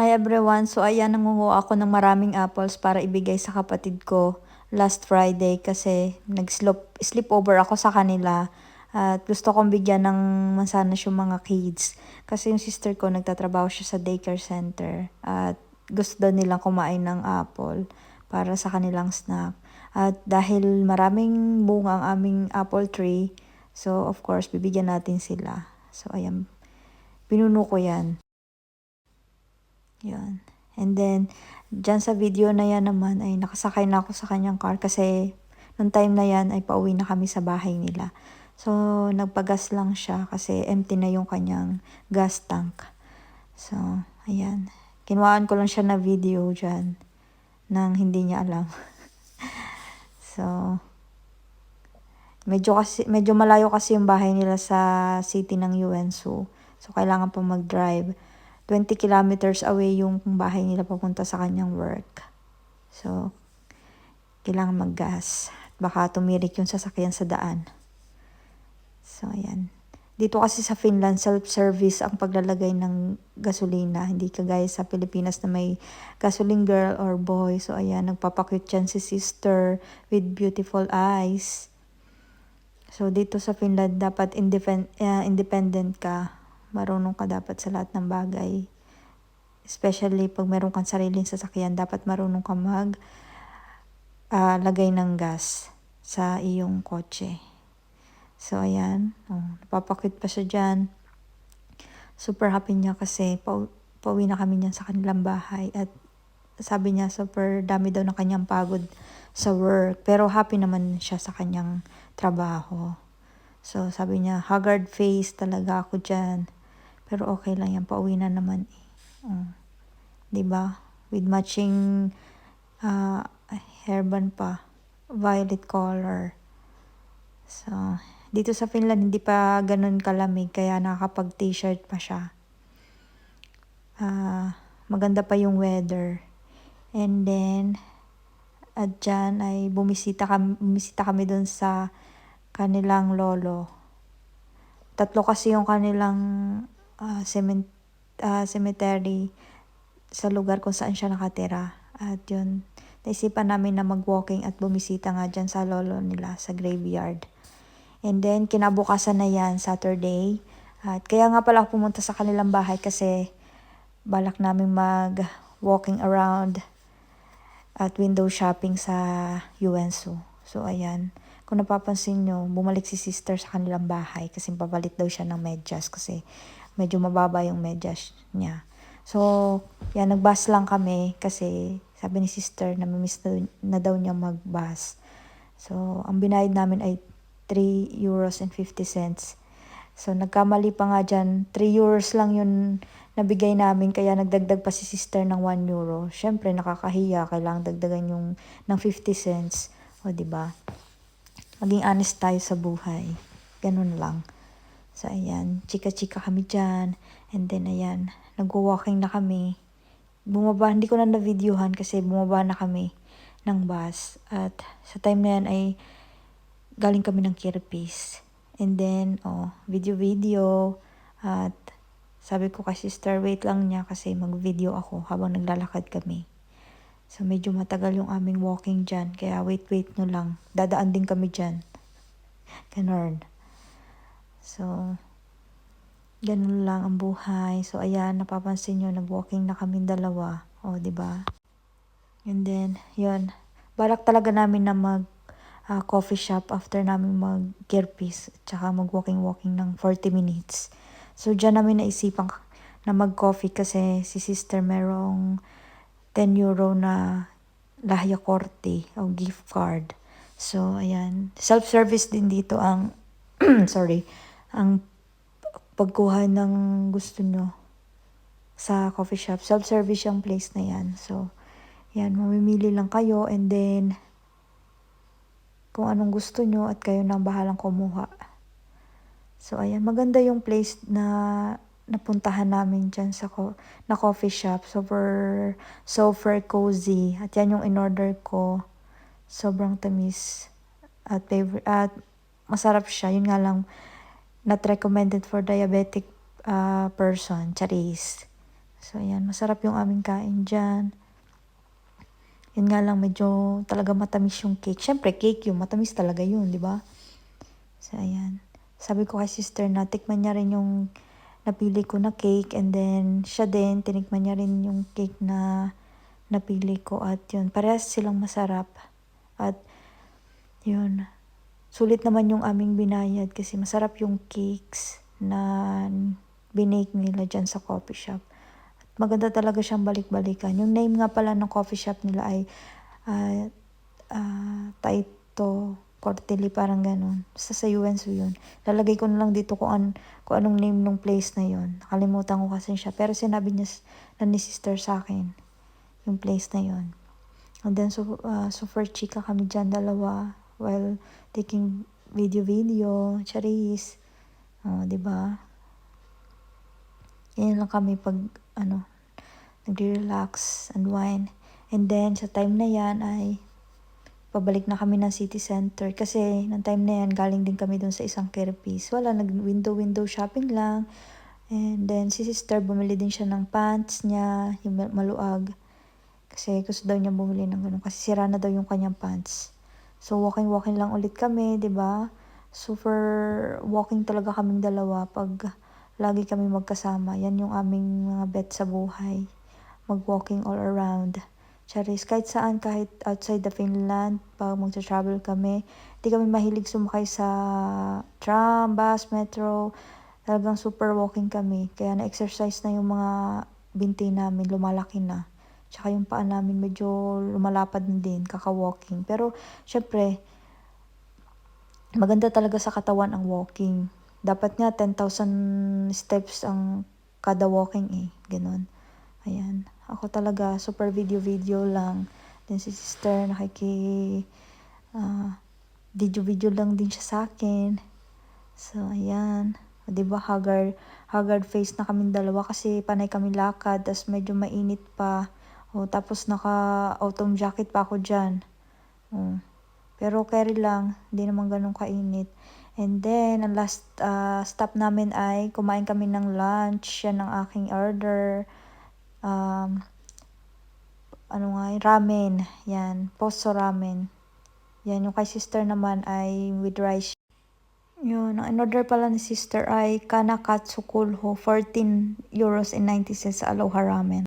Hi everyone! So ayan, nangunguha ako ng maraming apples para ibigay sa kapatid ko last Friday kasi nag-sleep sleepover ako sa kanila. At gusto kong bigyan ng mansanas yung mga kids. Kasi yung sister ko nagtatrabaho siya sa daycare center. At gusto daw nilang kumain ng apple para sa kanilang snack. At dahil maraming bunga ang aming apple tree, so of course, bibigyan natin sila. So ayan, pinuno ko yan. Yun. And then, dyan sa video na yan naman ay nakasakay na ako sa kanyang car kasi nung time na yan ay pauwi na kami sa bahay nila. So, nagpagas lang siya kasi empty na yung kanyang gas tank. So, ayan. Kinuhaan ko lang siya na video dyan nang hindi niya alam. so, medyo kasi medyo malayo kasi yung bahay nila sa city ng Yuensu. So, kailangan pa mag-drive. 20 kilometers away yung bahay nila papunta sa kanyang work. So, kailangan mag-gas. Baka tumirik yung sasakyan sa daan. So, ayan. Dito kasi sa Finland, self-service ang paglalagay ng gasolina. Hindi kagaya sa Pilipinas na may gasoline girl or boy. So, ayan, nagpapakyut yan si sister with beautiful eyes. So, dito sa Finland, dapat independ- uh, independent ka marunong ka dapat sa lahat ng bagay. Especially pag meron kang sariling sasakyan, dapat marunong ka mag uh, lagay ng gas sa iyong kotse. So, ayan. Oh, napapakit pa siya dyan. Super happy niya kasi pa pauwi na kami niyan sa kanilang bahay. At sabi niya, super dami daw ng kanyang pagod sa work. Pero happy naman siya sa kanyang trabaho. So, sabi niya, haggard face talaga ako dyan. Pero okay lang yan, pauwi na naman eh. Uh, 'Di ba? With matching uh, hairband pa, violet color. So, dito sa Finland hindi pa ganun kalamig kaya nakakapag t-shirt pa siya. Uh, maganda pa yung weather. And then, at dyan ay bumisita kami, bumisita kami dun sa kanilang lolo. Tatlo kasi yung kanilang uh, cement, uh, cemetery sa lugar kung saan siya nakatira. At yun, naisipan namin na mag-walking at bumisita nga dyan sa lolo nila sa graveyard. And then, kinabukasan na yan, Saturday. At kaya nga pala pumunta sa kanilang bahay kasi balak namin mag-walking around at window shopping sa Yuensu. So, ayan. Kung napapansin nyo, bumalik si sister sa kanilang bahay kasi papalit daw siya ng medyas kasi medyo mababa yung medyas niya. So, yan, nagbus lang kami kasi sabi ni sister na miss na, na daw niya magbus. So, ang binayad namin ay 3 euros and 50 cents. So, nagkamali pa nga dyan. 3 euros lang yun nabigay namin kaya nagdagdag pa si sister ng 1 euro. Syempre, nakakahiya. Kailangan dagdagan yung ng 50 cents. O, ba? Maging honest tayo sa buhay. Ganun lang. So, ayan, chika-chika kami dyan. And then, ayan, nagwo-walking na kami. Bumaba, hindi ko na na-videohan kasi bumaba na kami ng bus. At sa time na yan ay galing kami ng Kirpis. And then, oh, video-video. At sabi ko kay sister, wait lang niya kasi mag-video ako habang naglalakad kami. So, medyo matagal yung aming walking dyan. Kaya wait, wait no lang. Dadaan din kami dyan. Ganon. So, ganun lang ang buhay. So, ayan, napapansin nyo, nag-walking na kami dalawa. O, oh, ba? And then, yun. Balak talaga namin na mag uh, coffee shop after namin mag gearpiece at saka mag-walking-walking ng 40 minutes. So, dyan namin naisipan na mag-coffee kasi si sister merong 10 euro na lahya korte o gift card. So, ayan. Self-service din dito ang, sorry, ang pagkuha ng gusto nyo sa coffee shop. Self-service yung place na yan. So, yan, mamimili lang kayo and then kung anong gusto nyo at kayo nang bahalang kumuha. So, ayan, maganda yung place na napuntahan namin dyan sa ko, na coffee shop. Super, super cozy. At yan yung in-order ko. Sobrang tamis. At, favorite, at masarap siya. Yun nga lang, not recommended for diabetic uh, person, charis. So, ayan. Masarap yung aming kain dyan. Yun nga lang, medyo talaga matamis yung cake. Siyempre, cake yung matamis talaga yun, di ba? So, ayan. Sabi ko kay sister na tikman niya rin yung napili ko na cake and then siya din, tinikman niya rin yung cake na napili ko at yun, parehas silang masarap. At yun, sulit naman yung aming binayad kasi masarap yung cakes na binake nila dyan sa coffee shop. At maganda talaga siyang balik-balikan. Yung name nga pala ng coffee shop nila ay uh, uh, Taito Corteli, parang ganun. Basta sa UN so yun. Lalagay ko na lang dito kung, an, kung anong name ng place na yun. Nakalimutan ko kasi siya. Pero sinabi niya na ni sister sa akin yung place na yun. And then, so, uh, super chika kami dyan, dalawa, while taking video-video, charis. Oh, di ba? Yan lang kami pag, ano, nagre-relax, unwind. And then, sa time na yan ay pabalik na kami ng city center kasi ng time na yan galing din kami dun sa isang Kirpis. Wala, nag window window shopping lang. And then si sister bumili din siya ng pants niya, yung maluag. Kasi gusto daw niya bumili ng ganun kasi sira na daw yung kanyang pants. So walking walking lang ulit kami, ba? Super walking talaga kaming dalawa pag lagi kami magkasama. Yan yung aming mga bet sa buhay. Mag-walking all around. Charis, kahit saan, kahit outside the Finland, pag magta-travel kami, hindi kami mahilig sumakay sa tram, bus, metro. Talagang super walking kami. Kaya na-exercise na yung mga binti namin, lumalaki na. Tsaka yung paa namin medyo lumalapad na din, kaka-walking. Pero, syempre, maganda talaga sa katawan ang walking. Dapat nga 10,000 steps ang kada walking eh. Ganon. Ayan. Ako talaga, super video-video lang. Then si sister, nakiki... Uh, video-video lang din siya sa akin. So, ayan. O, diba, haggard, haggard face na kami dalawa kasi panay kami lakad. Tapos medyo mainit pa. O, tapos naka-autumn jacket pa ako dyan. O, pero carry lang. Hindi naman ganun kainit. And then, ang last uh, stop namin ay kumain kami ng lunch. Yan ang aking order um, ano nga, ramen. Yan, poso ramen. Yan, yung kay sister naman ay with rice. Yun, ang in-order pala ni sister ay kana katsu kulho, 14 euros and 90 cents sa Aloha Ramen.